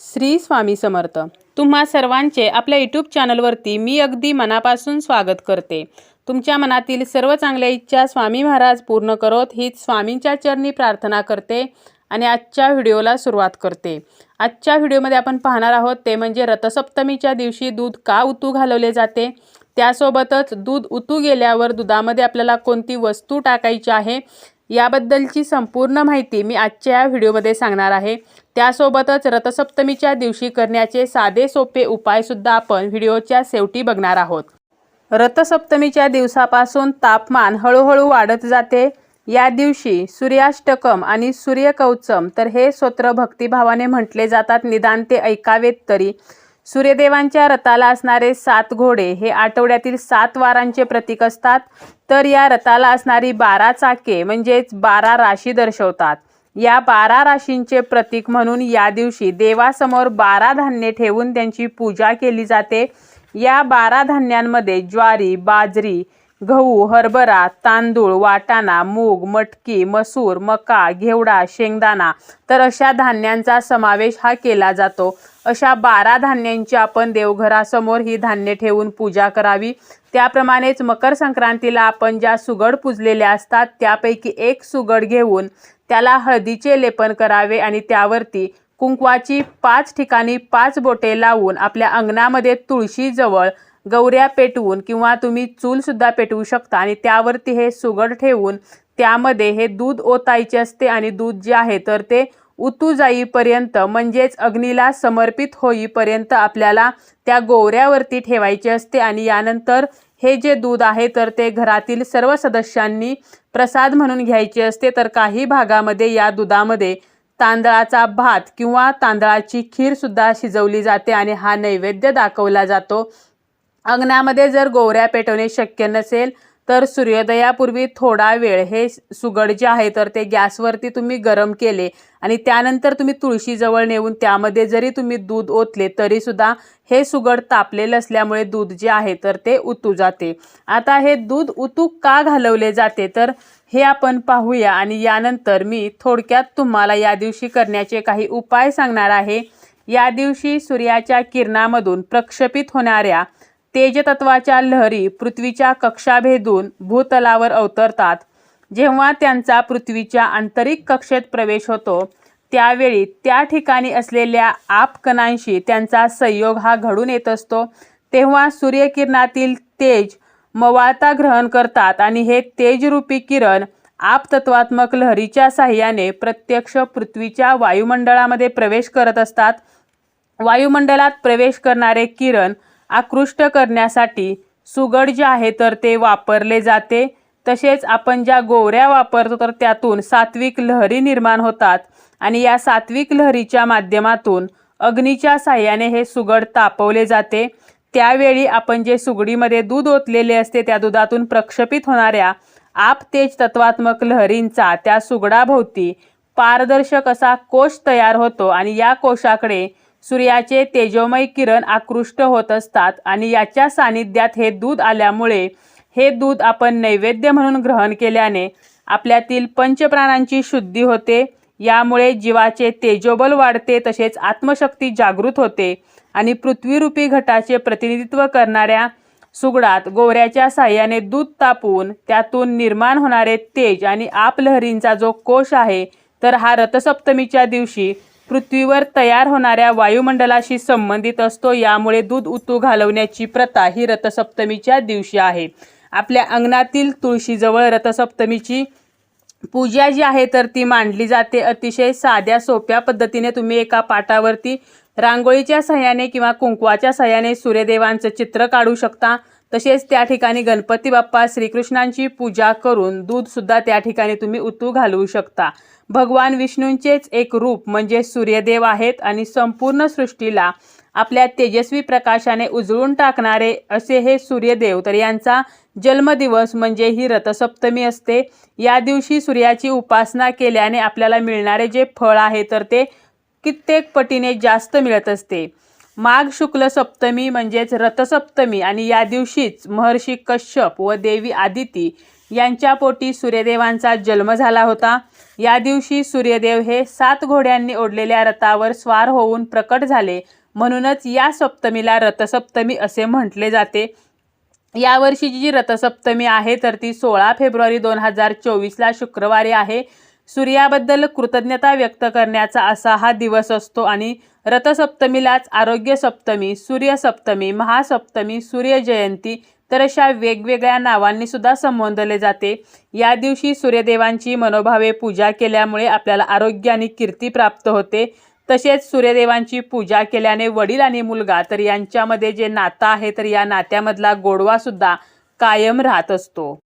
श्री स्वामी समर्थ. तुम्हा सर्वांचे आपल्या यूट्यूब चॅनलवरती मी अगदी मनापासून स्वागत करते. तुमच्या मनातील सर्व चांगल्या इच्छा स्वामी महाराज पूर्ण करोत हीच स्वामींच्या चरणी प्रार्थना करते आणि आजच्या व्हिडिओला सुरुवात करते. आजच्या व्हिडिओमध्ये आपण पाहणार आहोत ते म्हणजे रथसप्तमीच्या दिवशी दूध का उतू घालवले जाते? त्यासोबतच दूध उतू गेल्यावर दुधामध्ये आपल्याला कोणती वस्तू टाकायची आहे? याबद्दलची संपूर्ण माहिती मी आजच्या या व्हिडिओमध्ये सांगणार आहे. त्यासोबतच रथसप्तमीच्या दिवशी करण्याचे साधे सोपे उपायसुद्धा आपण व्हिडिओच्या शेवटी बघणार आहोत. रथसप्तमीच्या दिवसापासून तापमान हळूहळू वाढत जाते. या दिवशी सूर्याष्टकम आणि सूर्यकवचम तर हे स्तोत्र भक्तिभावाने म्हटले जातात. निदान ते ऐकावेत तरी. सूर्यदेवांच्या रथाला असणारे सात घोडे हे आठवड्यातील सात वारांचे प्रतीक असतात. तर या रथाला असणारी बारा चाके म्हणजेच बारा राशी दर्शवतात. या बारा राशींचे प्रतीक म्हणून या दिवशी देवासमोर बारा धान्ये ठेवून त्यांची पूजा केली जाते. या बारा धान्यांमध्ये ज्वारी बाजरी गहू हरभरा तांदूळ वाटाणा मूग मटकी मसूर मका घेवडा शेंगदाणा तर अशा धान्यांचा समावेश हा केला जातो. अशा बारा धान्यांची आपण देवघरासमोर ही धान्य ठेवून पूजा करावी. त्याप्रमाणेच मकर संक्रांतीला आपण ज्या सुगड पुजलेल्या असतात त्यापैकी एक सुगड घेऊन त्याला हळदीचे लेपन करावे आणि त्यावरती कुंकवाची पाच ठिकाणी पाच बोटे लावून आपल्या अंगणामध्ये तुळशीजवळ गौऱ्या पेटवून किंवा तुम्ही चूलसुद्धा पेटवू शकता आणि त्यावरती हे सुगड ठेवून त्यामध्ये हे दूध ओतायचे असते आणि दूध जे आहे तर ते उतू जाईपर्यंत म्हणजेच अग्नीला समर्पित होईपर्यंत आपल्याला त्या गोवऱ्यावरती ठेवायचे असते आणि यानंतर हे जे दूध आहे तर ते घरातील सर्व सदस्यांनी प्रसाद म्हणून घ्यायचे असते. तर काही भागामध्ये या दुधामध्ये तांदळाचा भात किंवा तांदळाची खीरसुद्धा शिजवली जाते आणि हा नैवेद्य दाखवला जातो. अंगणामध्ये जर गोवऱ्या पेटवणे शक्य नसेल तर सूर्योदयापूर्वी थोडा वेळ हे सुगड जे आहे तर ते गॅसवरती तुम्ही गरम केले आणि त्यानंतर तुम्ही तुळशीजवळ नेऊन त्यामध्ये जरी तुम्ही दूध ओतले तरीसुद्धा हे सुगड तापलेलं असल्यामुळे दूध जे आहे तर ते उतू जाते. आता हे दूध उतू का घालवले जाते तर हे आपण पाहूया आणि यानंतर मी थोडक्यात तुम्हाला या दिवशी करण्याचे काही उपाय सांगणार आहे. या दिवशी सूर्याच्या किरणामधून प्रक्षेपित होणाऱ्या तेजतत्वाच्या लहरी पृथ्वीच्या कक्षा भेदून भूतलावर अवतरतात. जेव्हा त्यांचा पृथ्वीच्या आंतरिक कक्षेत प्रवेश होतो त्यावेळी त्या ठिकाणी असलेल्या आपकणांशी त्यांचा संयोग हा घडून येत असतो. तेव्हा सूर्यकिरणातील तेज मवाळता ग्रहण करतात आणि हे तेजरूपी किरण आपतत्वात्मक लहरीच्या साह्याने प्रत्यक्ष पृथ्वीच्या वायुमंडळामध्ये प्रवेश करत असतात. वायुमंडलात प्रवेश करणारे किरण आकृष्ट करण्यासाठी सुगड जे आहे तर ते वापरले जाते. तसेच आपण ज्या गोवऱ्या वापरतो तर त्यातून सात्विक लहरी निर्माण होतात. आणि या सात्विक लहरीच्या माध्यमातून अग्नीच्या साह्याने हे सुगड तापवले जाते. त्यावेळी आपण जे सुगडीमध्ये दूध ओतलेले असते त्या दुधातून प्रक्षेपित होणाऱ्या आप तेज तत्वात्मक लहरींचा त्या सुगडाभोवती पारदर्शक असा कोश तयार होतो. आणि या कोशाकडे सूर्याचे तेजोमय किरण आकृष्ट होत असतात आणि याच्या सानिध्यात हे दूध आल्यामुळे हे दूध आपण नैवेद्य म्हणून ग्रहण केल्याने आपल्यातील पंचप्राणांची शुद्धी होते. यामुळे जीवाचे तेजोबल वाढते तसेच आत्मशक्ती जागृत होते आणि पृथ्वीरूपी घटाचे प्रतिनिधित्व करणाऱ्या सुगडात गोवऱ्याच्या साह्याने दूध तापवून त्यातून निर्माण होणारे तेज आणि आपलहरींचा जो कोश आहे तर हा रथसप्तमीच्या दिवशी पृथ्वीवर तयार होणाऱ्या वायुमंडलाशी संबंधित असतो. यामुळे दूध उतू घालवण्याची प्रथा ही रथसप्तमीच्या दिवशी आहे. आपल्या अंगणातील तुळशीजवळ रथसप्तमीची पूजा जी आहे तर ती मांडली जाते. अतिशय साध्या सोप्या पद्धतीने तुम्ही एका पाटावरती रांगोळीच्या सहाय्याने किंवा कुंकवाच्या सहाय्याने सूर्यदेवांचं चित्र काढू शकता. तसेच त्या ठिकाणी गणपती बाप्पा श्रीकृष्णांची पूजा करून दूधसुद्धा त्या ठिकाणी तुम्ही उतू घालवू शकता. भगवान विष्णूंचेच एक रूप म्हणजे सूर्यदेव आहेत आणि संपूर्ण सृष्टीला आपल्या तेजस्वी प्रकाशाने उजळून टाकणारे असे हे सूर्यदेव. तर यांचा जन्मदिवस म्हणजे ही रथसप्तमी असते. या दिवशी सूर्याची उपासना केल्याने आपल्याला मिळणारे जे फळ आहे तर ते कित्येक पटीने जास्त मिळत असते. माघ शुक्ल सप्तमी म्हणजेच रथसप्तमी आणि या दिवशीच महर्षी कश्यप व देवी आदिती यांच्या पोटी सूर्यदेवांचा जन्म झाला होता. या दिवशी सूर्यदेव हे सात घोड्यांनी ओढलेल्या रथावर स्वार होऊन प्रकट झाले. म्हणूनच या सप्तमीला रथसप्तमी असे म्हटले जाते. यावर्षीची जी रथसप्तमी आहे तर ती सोळा फेब्रुवारी दोन हजार चोवीसला शुक्रवारी आहे. सूर्याबद्दल कृतज्ञता व्यक्त करण्याचा असा हा दिवस असतो आणि रथसप्तमीलाच आरोग्य सप्तमी सूर्यसप्तमी महासप्तमी सूर्यजयंती तर अशा वेगवेगळ्या नावांनी सुद्धा संबोधले जाते. या दिवशी सूर्यदेवांची मनोभावे पूजा केल्यामुळे आपल्याला आरोग्य आणि कीर्ती प्राप्त होते. तसेच सूर्यदेवांची पूजा केल्याने वडील आणि मुलगा तर यांच्यामध्ये जे नातं आहे तर या नात्यामधला गोडवा सुद्धा कायम राहत असतो.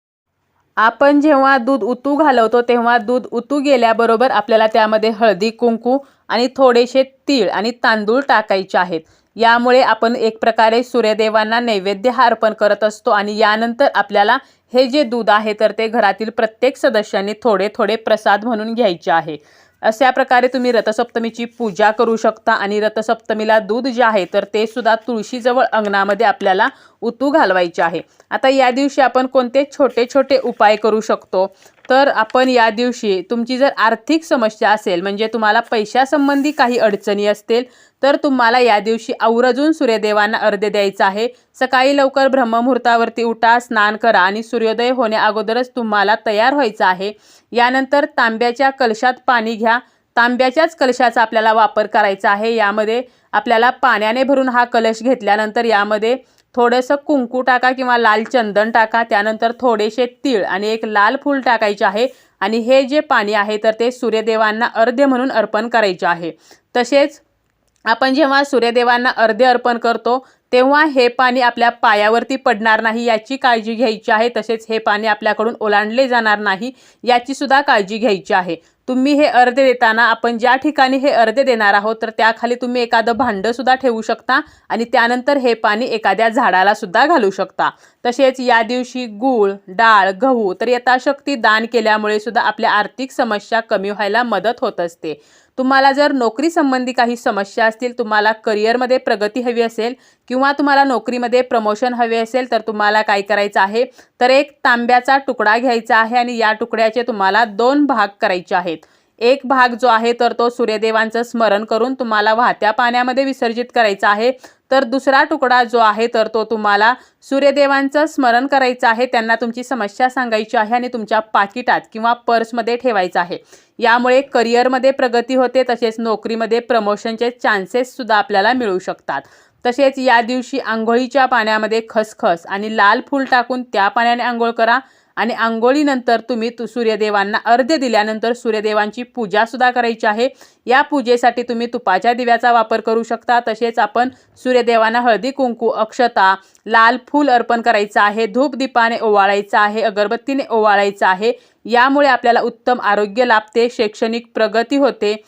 आपण जेव्हा दूध उतू घालवतो तेव्हा दूध उतू गेल्याबरोबर आपल्याला त्यामध्ये हळदी कुंकू आणि थोडेसे तीळ आणि तांदूळ टाकायचे आहेत. यामुळे आपण एक प्रकारे सूर्यदेवांना नैवेद्य हा अर्पण करत असतो आणि यानंतर आपल्याला हे जे दूध आहे तर ते घरातील प्रत्येक सदस्यांनी थोडे थोडे प्रसाद म्हणून घ्यायचे आहे. अशा प्रकारे तुम्ही रथसप्तमीची पूजा करू शकता आणि रथसप्तमीला दूध जे आहे तर ते सुद्धा तुळशीजवळ अंगणामध्ये आपल्याला उतू घालवायचे आहे. आता या दिवशी आपण कोणते छोटे छोटे उपाय करू शकतो? तर आपण या दिवशी तुमची जर आर्थिक समस्या असेल म्हणजे तुम्हाला पैशासंबंधी काही अडचणी असतील तर तुम्हाला या दिवशी आवर्जून सूर्यदेवांना अर्ध्य द्यायचा आहे. सकाळी लवकर ब्रह्ममुहूर्तावरती उठा स्नान करा आणि सूर्योदय होण्या अगोदरच तुम्हाला तयार व्हायचं आहे. यानंतर तांब्याच्या कलशात पाणी घ्या. तांब्याच्याच कलशाचा आपल्याला वापर करायचा आहे. यामध्ये आपल्याला पाण्याने भरून हा कलश घेतल्यानंतर यामध्ये थोडंसं कुंकू टाका किंवा लाल चंदन टाका त्यानंतर थोडेसे तीळ आणि एक लाल फूल टाकायचे आहे आणि हे जे पाणी आहे तर ते सूर्यदेवांना अर्ध्य म्हणून अर्पण करायचे आहे. तसेच आपण जेव्हा सूर्यदेवांना अर्ध्य अर्पण करतो तेव्हा हे पाणी आपल्या पायावरती पडणार नाही याची काळजी घ्यायची आहे. तसेच हे पाणी आपल्याकडून ओलांडले जाणार नाही याची सुद्धा काळजी घ्यायची आहे. तुम्ही हे अर्धे देताना आपण ज्या ठिकाणी हे अर्धे देणार आहोत तर त्याखाली तुम्ही एखादं भांडंसुद्धा ठेवू शकता आणि त्यानंतर हे पाणी एखाद्या झाडाला सुद्धा घालू शकता. तसेच या दिवशी गूळ डाळ गहू तर यथाशक्ती दान केल्यामुळे सुद्धा आपल्या आर्थिक समस्या कमी व्हायला मदत होत असते. तुम्हाला जर नोकरी संबंधी काही समस्या असतील तुम्हाला करिअरमध्ये प्रगती हवी असेल किंवा तुम्हाला नोकरीमध्ये प्रमोशन हवे असेल तर तुम्हाला काय करायचं आहे? तर एक तांब्याचा तुकडा घ्यायचा आहे आणि या तुकड्याचे तुम्हाला दोन भाग करायचे आहेत. एक भाग जो आहे तर तो सूर्यदेवांचं स्मरण करून तुम्हाला वाहत्या पाण्यामध्ये विसर्जित करायचा आहे. तर दुसरा तुकडा जो आहे तर तो तुम्हाला सूर्यदेवांचं स्मरण करायचं आहे. त्यांना तुमची समस्या सांगायची आहे आणि तुमच्या पाकिटात किंवा पर्समध्ये ठेवायचं आहे. यामुळे करिअरमध्ये प्रगती होते तसेच नोकरीमध्ये प्रमोशनचे चान्सेससुद्धा आपल्याला मिळू शकतात. तसेच या दिवशी आंघोळीच्या पाण्यामध्ये खसखस आणि लाल फूल टाकून त्या पाण्याने आंघोळ करा. आणि आंघोळीनंतर तुम्ही तु सूर्यदेवांना अर्ध्य दिल्यानंतर सूर्यदेवांची पूजासुद्धा करायची आहे. या पूजेसाठी तुम्ही तुपाच्या दिव्याचा वापर करू शकता. तसेच आपण सूर्यदेवांना हळदी कुंकू अक्षता लाल फूल अर्पण करायचं आहे. धूप दीपाने ओवाळायचं आहे. अगरबत्तीने ओवाळायचं आहे. यामुळे आपल्याला उत्तम आरोग्य लाभते. शैक्षणिक प्रगती होते.